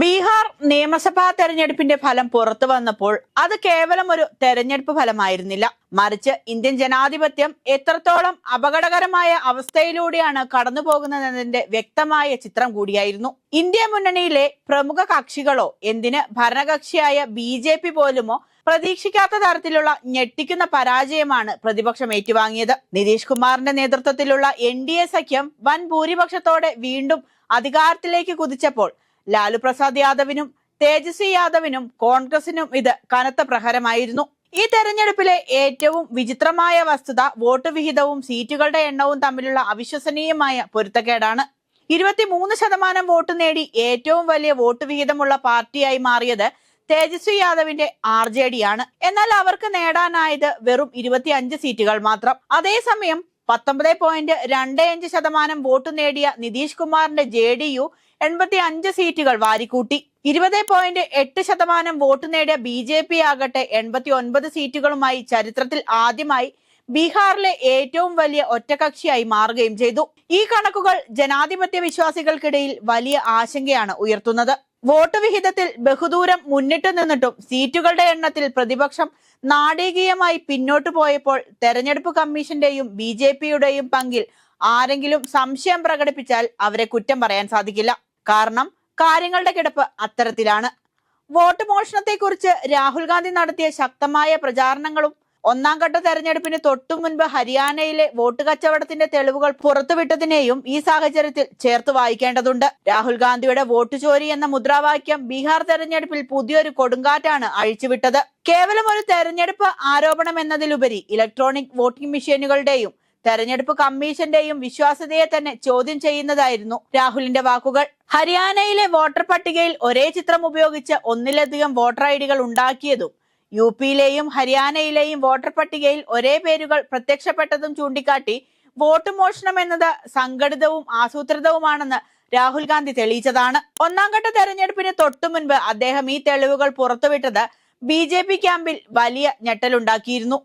ബീഹാർ നിയമസഭാ തെരഞ്ഞെടുപ്പിന്റെ ഫലം പുറത്തു വന്നപ്പോൾ അത് കേവലം ഒരു തെരഞ്ഞെടുപ്പ് ഫലമായിരുന്നില്ല. മറിച്ച് ഇന്ത്യൻ ജനാധിപത്യം എത്രത്തോളം അപകടകരമായ അവസ്ഥയിലൂടെയാണ് കടന്നു പോകുന്നതെന്നതിന്റെ വ്യക്തമായ ചിത്രം കൂടിയായിരുന്നു. ഇന്ത്യ മുന്നണിയിലെ പ്രമുഖ കക്ഷികളോ എന്തിന് ഭരണകക്ഷിയായ ബി ജെ പി പോലുമോ പ്രതീക്ഷിക്കാത്ത തരത്തിലുള്ള ഞെട്ടിക്കുന്ന പരാജയമാണ് പ്രതിപക്ഷം ഏറ്റുവാങ്ങിയത്. നിതീഷ് കുമാറിന്റെ നേതൃത്വത്തിലുള്ള എൻ ഡി എ സഖ്യം വൻ ഭൂരിപക്ഷത്തോടെ വീണ്ടും അധികാരത്തിലേക്ക് കുതിച്ചപ്പോൾ ലാലു പ്രസാദ് യാദവിനും തേജസ്വി യാദവിനും കോൺഗ്രസിനും ഇത് കനത്ത പ്രഹരമായിരുന്നു. ഈ തെരഞ്ഞെടുപ്പിലെ ഏറ്റവും വിചിത്രമായ വസ്തുത വോട്ട് വിഹിതവും സീറ്റുകളുടെ എണ്ണവും തമ്മിലുള്ള അവിശ്വസനീയമായ പൊരുത്തക്കേടാണ്. ഇരുപത്തിമൂന്ന് ശതമാനം വോട്ട് നേടി ഏറ്റവും വലിയ വോട്ട് വിഹിതമുള്ള പാർട്ടിയായി മാറിയത് തേജസ്വി യാദവിന്റെ ആർ ജെ ഡി ആണ്. എന്നാൽ അവർക്ക് നേടാനായത് വെറും ഇരുപത്തിയഞ്ച് സീറ്റുകൾ മാത്രം. അതേസമയം പത്തൊമ്പത് പോയിന്റ് രണ്ട് അഞ്ച് ശതമാനം വോട്ട് നേടിയ നിതീഷ് കുമാറിന്റെ ജെ ഡി യു എൺപത്തി അഞ്ച് സീറ്റുകൾ വാരിക്കൂട്ടി. ഇരുപത് പോയിന്റ് എട്ട് ശതമാനം വോട്ട് നേടിയ ബി ജെ പി ആകട്ടെ എൺപത്തി ഒൻപത് സീറ്റുകളുമായി ചരിത്രത്തിൽ ആദ്യമായി ബീഹാറിലെ ഏറ്റവും വലിയ ഒറ്റകക്ഷിയായി മാറുകയും ചെയ്തു. ഈ കണക്കുകൾ ജനാധിപത്യ വിശ്വാസികൾക്കിടയിൽ വലിയ ആശങ്കയാണ് ഉയർത്തുന്നത്. വോട്ട് വിഹിതത്തിൽ ബഹുദൂരം മുന്നിട്ട് നിന്നിട്ടും സീറ്റുകളുടെ എണ്ണത്തിൽ പ്രതിപക്ഷം നാടകീയമായി പിന്നോട്ടു പോയപ്പോൾ തെരഞ്ഞെടുപ്പ് കമ്മീഷന്റെയും ബി പങ്കിൽ ആരെങ്കിലും സംശയം പ്രകടിപ്പിച്ചാൽ അവരെ കുറ്റം പറയാൻ സാധിക്കില്ല. കാരണം കാര്യങ്ങളുടെ കിടപ്പ് അത്തരത്തിലാണ്. വോട്ട് മോഷണത്തെക്കുറിച്ച് രാഹുൽ ഗാന്ധി നടത്തിയ ശക്തമായ പ്രചാരണങ്ങളും ഒന്നാം ഘട്ട തെരഞ്ഞെടുപ്പിന് തൊട്ടു മുൻപ് ഹരിയാനയിലെ വോട്ട് കച്ചവടത്തിന്റെ തെളിവുകൾ പുറത്തുവിട്ടതിനെയും ഈ സാഹചര്യത്തിൽ ചേർത്ത് വായിക്കേണ്ടതുണ്ട്. രാഹുൽ ഗാന്ധിയുടെ വോട്ട് ചോരി എന്ന മുദ്രാവാക്യം ബീഹാർ തെരഞ്ഞെടുപ്പിൽ പുതിയൊരു കൊടുങ്കാറ്റാണ് അഴിച്ചുവിട്ടത്. കേവലം ഒരു തെരഞ്ഞെടുപ്പ് ആരോപണം എന്നതിലുപരി ഇലക്ട്രോണിക് വോട്ടിംഗ് മെഷീനുകളുടെയും തെരഞ്ഞെടുപ്പ് കമ്മീഷന്റെയും വിശ്വാസ്യതയെ തന്നെ ചോദ്യം ചെയ്യുന്നതായിരുന്നു രാഹുലിന്റെ വാക്കുകൾ. ഹരിയാനയിലെ വോട്ടർ പട്ടികയിൽ ഒരേ ചിത്രം ഉപയോഗിച്ച് ഒന്നിലധികം വോട്ടർ ഐഡികൾ ഉണ്ടാക്കിയതും യു പിയിലെയും ഹരിയാനയിലെയും വോട്ടർ പട്ടികയിൽ ഒരേ പേരുകൾ പ്രത്യക്ഷപ്പെട്ടതും ചൂണ്ടിക്കാട്ടി വോട്ട് മോഷണം എന്നത് സംഘടിതവും ആസൂത്രിതവുമാണെന്ന് രാഹുൽ ഗാന്ധി തെളിയിച്ചതാണ്. ഒന്നാം ഘട്ട തെരഞ്ഞെടുപ്പിന് തൊട്ടു മുൻപ് അദ്ദേഹം ഈ തെളിവുകൾ പുറത്തുവിട്ടത് ബി ജെ പി ക്യാമ്പിൽ വലിയ ഞെട്ടലുണ്ടാക്കിയിരുന്നു.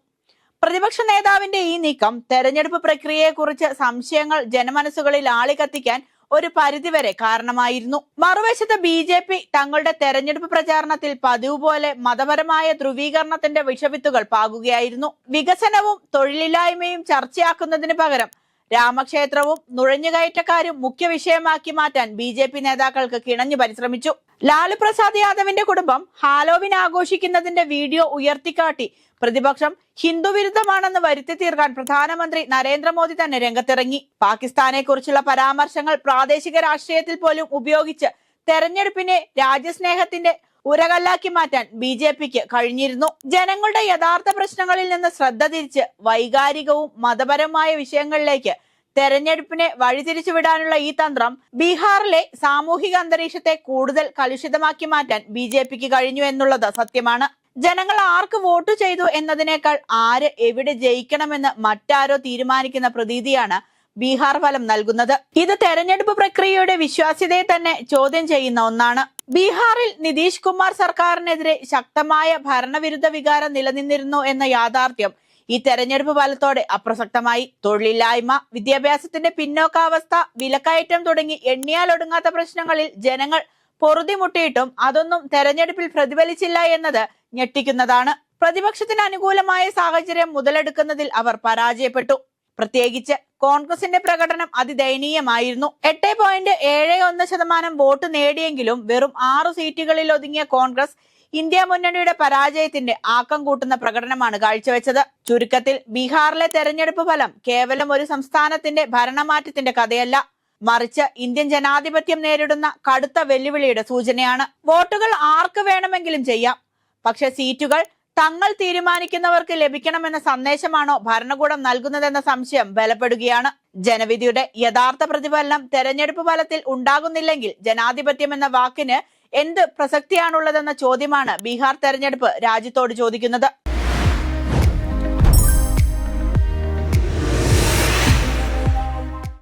പ്രതിപക്ഷ നേതാവിന്റെ ഈ നീക്കം തെരഞ്ഞെടുപ്പ് പ്രക്രിയയെക്കുറിച്ച് സംശയങ്ങൾ ജനമനസ്സുകളിൽ ആളിക്കത്തിക്കാൻ ഒരു പരിധിവരെ കാരണമായിരുന്നു. മറുവശത്ത് ബി ജെ പി തങ്ങളുടെ തെരഞ്ഞെടുപ്പ് പ്രചാരണത്തിൽ പതിവ് പോലെ മതപരമായ ധ്രുവീകരണത്തിന്റെ വിഷവിത്തുകൾ പാകുകയായിരുന്നു. വികസനവും തൊഴിലില്ലായ്മയും ചർച്ചയാക്കുന്നതിന് പകരം രാമക്ഷേത്രവും നുഴഞ്ഞുകയറ്റക്കാരും മുഖ്യ വിഷയമാക്കി മാറ്റാൻ ബി നേതാക്കൾക്ക് കിണഞ്ഞു പരിശ്രമിച്ചു. ലാലു പ്രസാദ് യാദവിന്റെ കുടുംബം ഹാലോവിൻ ആഘോഷിക്കുന്നതിന്റെ വീഡിയോ ഉയർത്തിക്കാട്ടി. പ്രതിപക്ഷം ഹിന്ദു വിരുദ്ധമാണെന്ന് വരുത്തി തീർക്കാൻ പ്രധാനമന്ത്രി നരേന്ദ്രമോദി തന്നെ രംഗത്തിറങ്ങി. പാകിസ്ഥാനെ കുറിച്ചുള്ള പരാമർശങ്ങൾ പ്രാദേശിക രാഷ്ട്രീയത്തിൽ പോലും ഉപയോഗിച്ച് തെരഞ്ഞെടുപ്പിനെ രാജ്യസ്നേഹത്തിന്റെ ഉരകല്ലാക്കി മാറ്റാൻ ബി ജെ പിക്ക് കഴിഞ്ഞിരുന്നു. ജനങ്ങളുടെ യഥാർത്ഥ പ്രശ്നങ്ങളിൽ നിന്ന് ശ്രദ്ധ തിരിച്ച് വൈകാരികവും മതപരമായ വിഷയങ്ങളിലേക്ക് തെരഞ്ഞെടുപ്പിനെ വഴിതിരിച്ചുവിടാനുള്ള ഈ തന്ത്രം ബീഹാറിലെ സാമൂഹിക അന്തരീക്ഷത്തെ കൂടുതൽ കലുഷിതമാക്കി മാറ്റാൻ ബി ജെ പിക്ക് കഴിഞ്ഞു എന്നുള്ളത് സത്യമാണ്. ജനങ്ങൾ ആർക്ക് വോട്ട് ചെയ്തു എന്നതിനേക്കാൾ ആര് എവിടെ ജയിക്കണമെന്ന് മറ്റാരോ തീരുമാനിക്കുന്ന പ്രതീതിയാണ് ബീഹാർ ഫലം നൽകുന്നത്. ഇത് തെരഞ്ഞെടുപ്പ് പ്രക്രിയയുടെ വിശ്വാസ്യതയെ തന്നെ ചോദ്യം ചെയ്യുന്ന ഒന്നാണ്. ബീഹാറിൽ നിതീഷ് കുമാർ സർക്കാരിനെതിരെ ശക്തമായ ഭരണവിരുദ്ധ വികാരം നിലനിന്നിരുന്നു എന്ന യാഥാർത്ഥ്യം ഈ തെരഞ്ഞെടുപ്പ് ഫലത്തോടെ അപ്രസക്തമായി. തൊഴിലില്ലായ്മ വിദ്യാഭ്യാസത്തിന്റെ പിന്നോക്കാവസ്ഥ വിലക്കയറ്റം തുടങ്ങി എണ്ണിയാലൊടുങ്ങാത്ത പ്രശ്നങ്ങളിൽ ജനങ്ങൾ പൊറുതിമുട്ടിയിട്ടും അതൊന്നും തെരഞ്ഞെടുപ്പിൽ പ്രതിഫലിച്ചില്ല എന്നത് ഞെട്ടിക്കുന്നതാണ്. പ്രതിപക്ഷത്തിന് അനുകൂലമായ സാഹചര്യം മുതലെടുക്കുന്നതിൽ അവർ പരാജയപ്പെട്ടു. പ്രത്യേകിച്ച് കോൺഗ്രസിന്റെ പ്രകടനം അതിദയനീയമായിരുന്നു. എട്ട് പോയിന്റ് ഏഴ് ഒന്ന് ശതമാനം വോട്ട് നേടിയെങ്കിലും വെറും ആറു സീറ്റുകളിൽ ഒതുങ്ങിയ കോൺഗ്രസ് ഇന്ത്യ മുന്നണിയുടെ പരാജയത്തിന്റെ ആക്കം കൂട്ടുന്ന പ്രകടനമാണ് കാഴ്ചവെച്ചത്. ചുരുക്കത്തിൽ ബീഹാറിലെ തെരഞ്ഞെടുപ്പ് ഫലം കേവലം ഒരു സംസ്ഥാനത്തിന്റെ ഭരണമാറ്റത്തിന്റെ കഥയല്ല. മറിച്ച് ഇന്ത്യൻ ജനാധിപത്യം നേരിടുന്ന കടുത്ത വെല്ലുവിളിയുടെ സൂചനയാണ്. വോട്ടുകൾ ആർക്ക് വേണമെങ്കിലും ചെയ്യാം. പക്ഷെ സീറ്റുകൾ തങ്ങൾ തീരുമാനിക്കുന്നവർക്ക് ലഭിക്കണമെന്ന സന്ദേശമാണോ ഭരണകൂടം നൽകുന്നതെന്ന സംശയം ബലപ്പെടുകയാണ്. ജനവിധിയുടെ യഥാർത്ഥ പ്രതിഫലനം തെരഞ്ഞെടുപ്പ് ഫലത്തിൽ ഉണ്ടാകുന്നില്ലെങ്കിൽ ജനാധിപത്യം എന്ന വാക്കിന് എന്ത് പ്രസക്തിയാണുള്ളതെന്ന ചോദ്യമാണ് ബീഹാർ തെരഞ്ഞെടുപ്പ് രാജ്യത്തോട് ചോദിക്കുന്നത്.